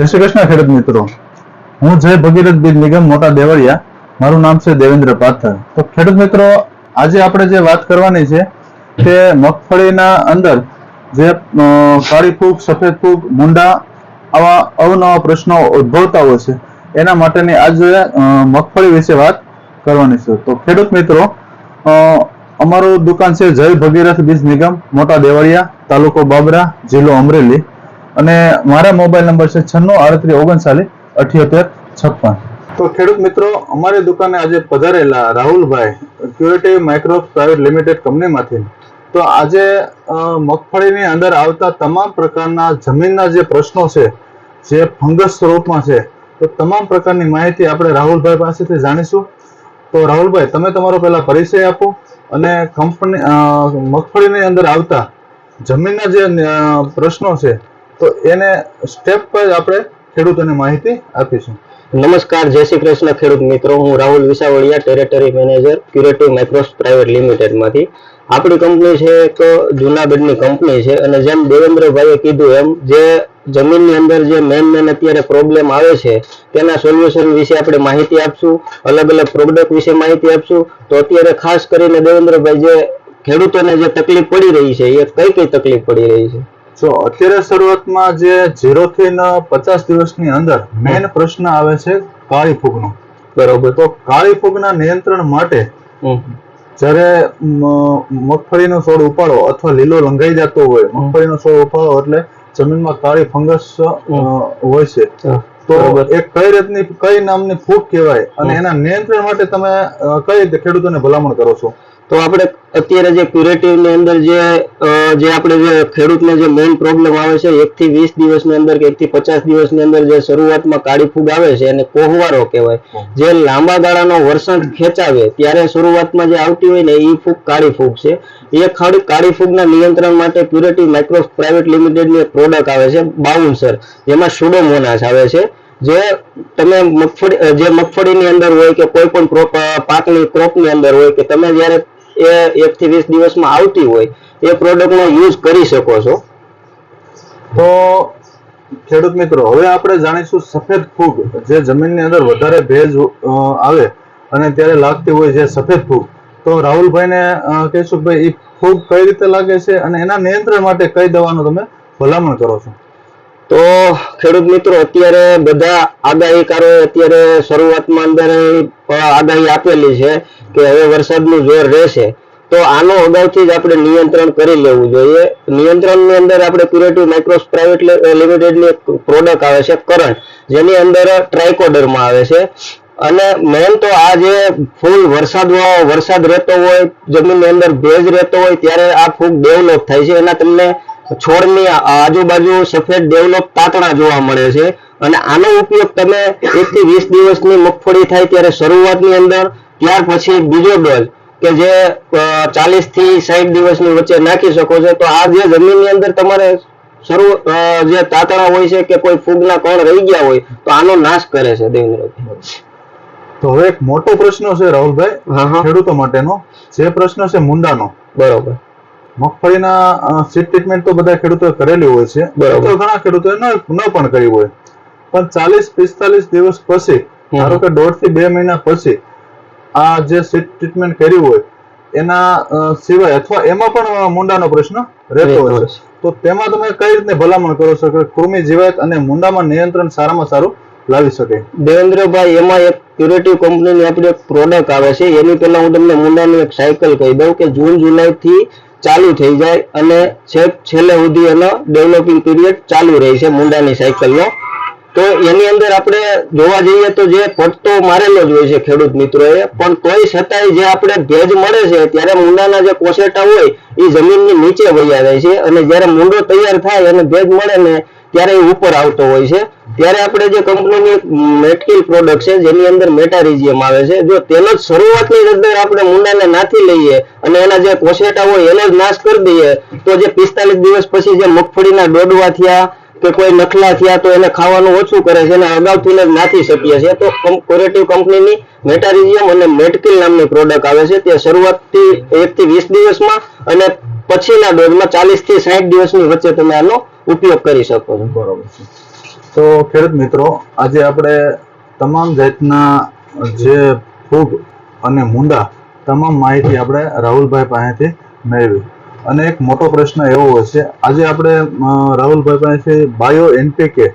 જય શ્રી કૃષ્ણ, ખેડૂત મિત્રો. હું જય ભગીરથ બીજ નિગમ, મોટા દેવળિયા મારું નામ છે દેવેન્દ્ર પાથર. તો ખેડૂત મિત્રો, આજે આપણે જે વાત કરવાની છે તે મગફળીના અંદર જે કાળી ફૂગ, સફેદ ફૂગ, મુંડા આવા અવનવા પ્રશ્નો ઉદ્ભવતા હોય છે. એના માટેની આજે મગફળી વિશે વાત કરવાની છે. તો ખેડૂત મિત્રો અમારું દુકાન છે જય ભગીરથ બીજ નિગમ, મોટા દેવળિયા તાલુકો બાબરા, જિલ્લો અમરેલી. અને મારા મોબાઈલ નંબર છે છન્નું આડત્રીસ ઓગણચાલીસ અઠ્યોતેર છપ્પન. તો ખેડૂત મિત્રો, અમારી દુકાને આજે પધારેલા રાહુલભાઈ, ક્યુરેટિવ માઇક્રો પ્રાઇવેટ લિમિટેડ કંપનીમાંથી. તો આજે મગફળીની અંદર આવતા તમામ પ્રકારના જમીનના જે પ્રશ્નો છે, જે ફંગસ સ્વરૂપમાં છે, તો તમામ પ્રકારની માહિતી આપણે રાહુલભાઈ પાસેથી જાણીશું. તો રાહુલભાઈ, તમે તમારો પહેલા પરિચય આપો અને કંપની મગફળીની અંદર આવતા જમીનના જે પ્રશ્નો છે તો એને સ્ટેપ પર આપણે ખેડૂતોને માહિતી આપીશું. નમસ્કાર, જય શ્રી કૃષ્ણ ખેડૂત મિત્રો. હું Rahul Visavaliya territory manager curative micros private લિમિટેડમાંથી આપણી કંપની છે એક જુનાગઢની કંપની છે અને જેમ દેવેન્દ્રભાઈએ કીધું એમ, જે જમીનની અંદર જે મેન મેન અત્યારે પ્રોબ્લેમ આવે છે, તેના સોલ્યુશન વિશે આપણે માહિતી આપશું, અલગ અલગ પ્રોડક્ટ વિશે માહિતી આપશું. તો અત્યારે ખાસ કરીને દેવેન્દ્રભાઈ, જે ખેડૂતોને જે તકલીફ પડી રહી છે, એ કઈ કઈ તકલીફ પડી રહી છે? જો અત્યારે શરૂઆતમાં જે ઝીરો થી પચાસ દિવસની અંદર મેઇન પ્રશ્ન આવે છે કાળી ફૂગનો. બરોબર. તો કાળી ફૂગના નિયંત્રણ માટે. જ્યારે મગફળીનો છોડ ઉપાડો અથવા લીલો લંઘાઈ જતો હોય મગફળીનો છોડ ઉપાડો એટલે જમીનમાં કાળી ફંગસ હોય છે. તો એ કઈ રીતની કઈ નામની ફૂગ કહેવાય? અને એના નિયંત્રણ માટે તમે કઈ રીતે ખેડૂતોને ભલામણ કરો છો? તો આપણે અત્યારે જે ક્યુરેટિવની અંદર જે જે આપણે જે ખેડૂતને જે મેઇન પ્રોબ્લેમ આવે છે એક થી વીસ દિવસની અંદર કે એક થી પચાસ દિવસની અંદર જે શરૂઆતમાં કાળી ફૂગ આવે છે એને કોહવારો કહેવાય. જે લાંબા ગાળાનો વરસાદ ખેંચાવે ત્યારે શરૂઆતમાં જે આવતી હોય ને એ ફૂગ કાળી ફૂગ છે. એ ખાલી કાળી ફૂગના નિયંત્રણ માટે ક્યુરેટિવ માઇક્રો પ્રાઇવેટ લિમિટેડની એક પ્રોડક્ટ આવે છે બાઉન્સર. જેમાં સુડોમોનાસ આવે છે. જે તમે મગફળી જે મગફળીની અંદર હોય કે કોઈ પણ પાકની ક્રોપની અંદર હોય કે તમે જ્યારે એ એક થી વીસ દિવસમાં આવતી હોય એ પ્રોડક્ટનો યુઝ કરી શકો છો. તો ખેડૂત મિત્રો હવે આપણે જાણીશું સફેદ ફૂગ જે જમીનની અંદર વધારે ભેજ આવે અને ત્યારે લાગતી હોય છે સફેદ ફૂગ. તો રાહુલભાઈને કહીશું કે ભાઈ એ ફૂગ કઈ રીતે લાગે છે અને એના નિયંત્રણ માટે કઈ દવાનો તમે ભલામણ કરો છો? તો ખેડૂત મિત્રો અત્યારે બધા આગાહીકારો અત્યારે શરૂઆતમાં અંદર આગાહી આપેલી છે. કે હવે વરસાદનું જોર રહેશે, તો આનો અગાઉથી જ આપણે નિયંત્રણ કરી લેવું જોઈએ. નિયંત્રણની અંદર આપણે ક્યુરેટિવ માઇક્રોસ પ્રાઇવેટ લિમિટેડની એક પ્રોડક્ટ આવે છે કરંટ જેની અંદર ટ્રાઇકોડરમાં આવે છે. અને મેન તો આ જે ફૂલ વરસાદ વરસાદ રહેતો હોય, જમીનની અંદર ભેજ રહેતો હોય, ત્યારે આ ફૂગ ડેવલપ થાય છે. એના તમને છોડની આજુબાજુ સફેદ ડેવલપ તાતણા જોવા મળે છે. અને આનો ઉપયોગ તમે એકથી વીસ દિવસની મગફળી થાય ત્યારે શરૂઆતની અંદર ત્યાર પછી બીજો ડોઝ કે જે ચાલીસથી સાઠ દિવસની વચ્ચે નાખી શકો છો તો આ જે જમીનની અંદર તમારે શરૂ જે તાતણા હોય છે કે કોઈ ફૂગના કણ રહી ગયા હોય તો આનો નાશ કરે છે દેવેન્દ્રભાઈ તો હવે એક મોટો પ્રશ્ન છે રાહુલભાઈ ખેડૂતો માટેનો. જે પ્રશ્ન છે મુંડાનો. બરોબર. મગફળીના સીડ ટ્રીટમેન્ટ તો બધા ખેડૂતો કરેલી હોય છે. બરોબર. તો ઘણા ખેડૂતોએ ન ન પણ કરી હોય. પણ ચાલીસ પિસ્તાલીસ દિવસ પછી ધારો કે દોઢથી બે મહિના પછી આ જે સીટ ટ્રીટમેન્ટ કર્યું હોય એના સિવાય અથવા એમાં પણ મુંડાનો પ્રશ્ન રહેતો હોય છે. તો તેમાં તમે કઈ રીતે ભલામણ કરો છો કે કૃમિ જીવાત અને મુંડામાં નિયંત્રણ સારામાં સારું લાવી શકે? દેવેન્દ્રભાઈ એમાં એક ક્યુરેટિવ કંપનીની આપણી એક પ્રોડક્ટ આવે છે. એની પહેલા હું તમને મુંડાની એક સાયકલ કહી દઉં કે જૂન જુલાઈ થી ચાલુ થઈ જાય અને છેક છેલ્લે સુધી એનો ડેવલપિંગ પીરિયડ ચાલુ રહે છે મુંડાની સાયકલનો તો એની અંદર આપણે જોવા જઈએ તો જે પટતો મારેલો જ હોય છે ખેડૂત મિત્રોએ, પણ તોય છતાંય જે આપણે ભેજ મળે છે, ત્યારે મુંડાના જે કોસેટા હોય, એ જમીનની નીચે વહ્યા જાય છે અને જ્યારે મુંડો તૈયાર થાય અને ભેજ મળે ને, ત્યારે એ ઉપર આવતો હોય છે. ત્યારે આપણે જે કંપનીની મેટકિલ પ્રોડક્ટ છે, જેની અંદર મેટારિઝિયમ આવે છે, જો તેનો જ શરૂઆતની અંદર આપણે મુંડાને નાથી લઈએ અને એના જે કોસેટા હોય, એનો જ નાશ કરી દઈએ, તો જે પિસ્તાલીસ દિવસ પછી જે મગફળીના ડોડવા થયા કે કોઈ નખલા થયા તો એને ખાવાનું ઓછું કરે છે અને અગાઉથી જ નાથી શકીએ છીએ. તો કોરેટિવ કંપનીની મેટારિઝિયમ અને મેટકિલ નામની પ્રોડક્ટ આવે છે. તે શરૂઆતથી એક થી વીસ દિવસમાં અને પછીના ડોઝમાં ચાલીસથી સાઠ દિવસની વચ્ચે તમે આનો ઉપયોગ કરી શકો છો. બરોબર તો ખેડૂત મિત્રો, આજે આપણે તમામ જાતના જે ફૂગ અને મુંડા તમામ માહિતી આપણે રાહુલભાઈ પાસેથી મેળવી. અને એક મોટો પ્રશ્ન એવો છે. આજે આપણે રાહુલભાઈ પાસેથી બાયો એનપીકે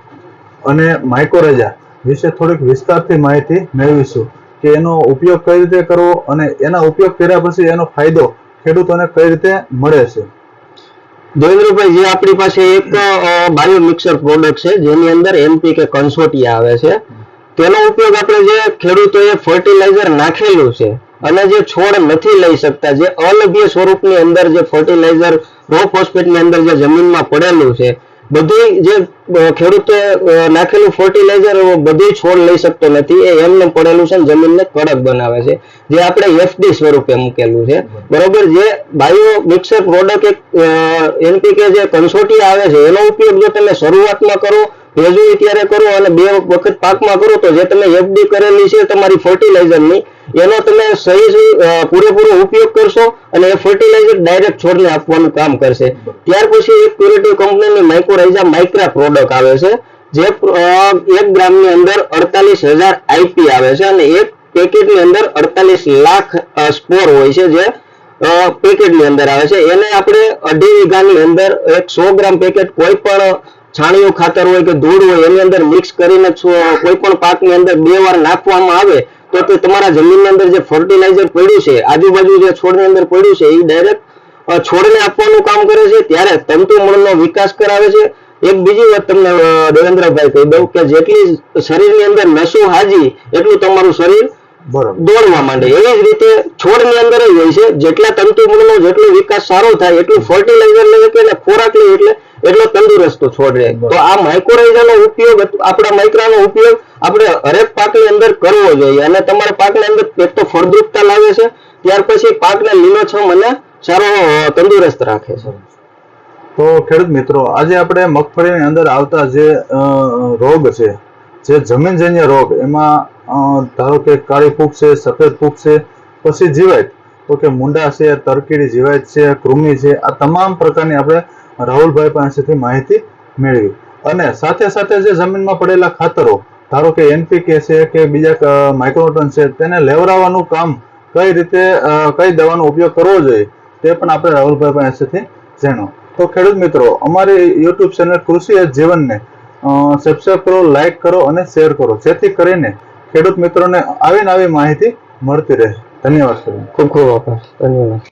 અને માઇકોરેજા વિશે થોડીક વિસ્તારથી માહિતી મેળવીશું કે એનો ઉપયોગ કઈ રીતે કરવો અને એના ઉપયોગ કર્યા પછી એનો ફાયદો ખેડૂતોને કઈ રીતે મળે છે. દેવેન્દ્રભાઈ જે આપણી પાસે એક બાયો મિક્સર પ્રોડક્ટ છે, જેની અંદર એનપીકે કન્સોટિયા આવે છે. તેનો ઉપયોગ આપણે જે ખેડૂતોએ ફર્ટિલાઇઝર નાખેલું છે અને જે છોડ નથી લઈ શકતા, જે અલભ્ય સ્વરૂપની અંદર જે ફર્ટિલાઇઝર રો ફોસ્ફેટની અંદર જે જમીનમાં પડેલું છે બધી જે ખેડૂતે નાખેલું ફર્ટિલાઇઝર બધી છોડ લઈ શકતો નથી, એ એમને પડેલું છે જમીનને કડક બનાવે છે, જે આપણે એફડી સ્વરૂપે મૂકેલું છે. બરોબર, જે બાયો મિક્સર પ્રોડક્ટ એક એનપીકે જે કંસોટી આવે છે, એનો ઉપયોગ જો તમે શરૂઆતમાં કરો ભેજું ત્યારે કરો અને બે વખત પાકમાં કરો તો જે તમે એફડી કરેલી છે તમારી ફર્ટિલાઇઝરની એનો તમે સહી પૂરેપૂરો ઉપયોગ કરશો અને એ ફર્ટિલાઇઝર ડાયરેક્ટ છોડને આપવાનું કામ કરશે. ત્યાર પછી એક ક્યુરેટિવ કંપનીની માઇક્રોરાઇઝા માઇક્રા પ્રોડક્ટ આવે છે, જે એક ગ્રામની અંદર અડતાલીસ હજાર આઈપી આવે છે અને એક પેકેટની અંદર અડતાલીસ લાખ સ્પોર હોય છે જે પેકેટની અંદર આવે છે. એને આપણે અઢી વીઘાની અંદર એક સો ગ્રામ પેકેટ કોઈ પણ છાણિયું ખાતર હોય કે ધૂળ હોય એની અંદર મિક્સ કરીને છો- કોઈ પણ પાકની અંદર બે વાર નાખવામાં આવે તો તે તમારા જમીનની અંદર જે ફર્ટિલાઇઝર પડ્યું છે આજુબાજુ જે છોડની અંદર પડ્યું છે એ ડાયરેક્ટ છોડને આપવાનું કામ કરે છે ત્યારે તંતુ મૂળનો વિકાસ કરાવે છે. એક બીજી વાત તમને દેવેન્દ્રભાઈ કહી દઉં કે જેટલી શરીરની અંદર નસું હાજી એટલું તમારું શરીર દોડવા માંડે. એવી જ રીતે છોડની અંદર જ હોય છે જેટલા તંતુ મૂળનો જેટલો વિકાસ સારો થાય એટલું ફર્ટિલાઇઝર લે કે એટલે ખોરાક લે એટલે એટલો તંદુરસ્ત છોડ. રહે તો આ માઇક્રોરાઇઝાનો ઉપયોગ આપણા માઇક્રાનો ઉપયોગ આપણે હરેક પાકની અંદર કરવો જોઈએ. અને તમારા પાકની અંદર એક તો ફળદ્રુપતા લાવે છે ત્યાર પછી પાકને લીલોછમ અને સારો તંદુરસ્ત રાખે છે. તો ખેડૂત મિત્રો આજે આપણે મગફળીની અંદર આવતા જે રોગ છે જે જમીનજન્ય રોગ એમાં ધારો કે કાળી ફૂગ છે સફેદ ફૂગ છે પછી જીવાત. તો કે મુંડા છે તરકીડી જીવાત છે કૃમિ છે આ તમામ પ્રકારની આપણે રાહુલભાઈ પાસેથી માહિતી મેળવી. અને સાથે સાથે જે જમીનમાં પડેલા ખાતરો, ધારો કે એનપીકે છે કે બીજા માઇક્રોન્યુટ્રન છે, તેને લેવરાવવાનું કામ કઈ રીતે કઈ દવાનો ઉપયોગ કરવો જોઈએ, તે પણ આપણે રાહુલભાઈ પાસેથી જાણો તો ખેડૂત મિત્રો, અમારી યુટ્યુબ ચેનલ કૃષિ જીવનને સબસ્ક્રાઈબ કરો લાઈક કરો અને શેર કરો. જેથી કરીને ખેડૂત મિત્રોને આવી નવી માહિતી મળતી રહે. ધન્યવાદ ખૂબ ખૂબ આભાર. ધન્યવાદ.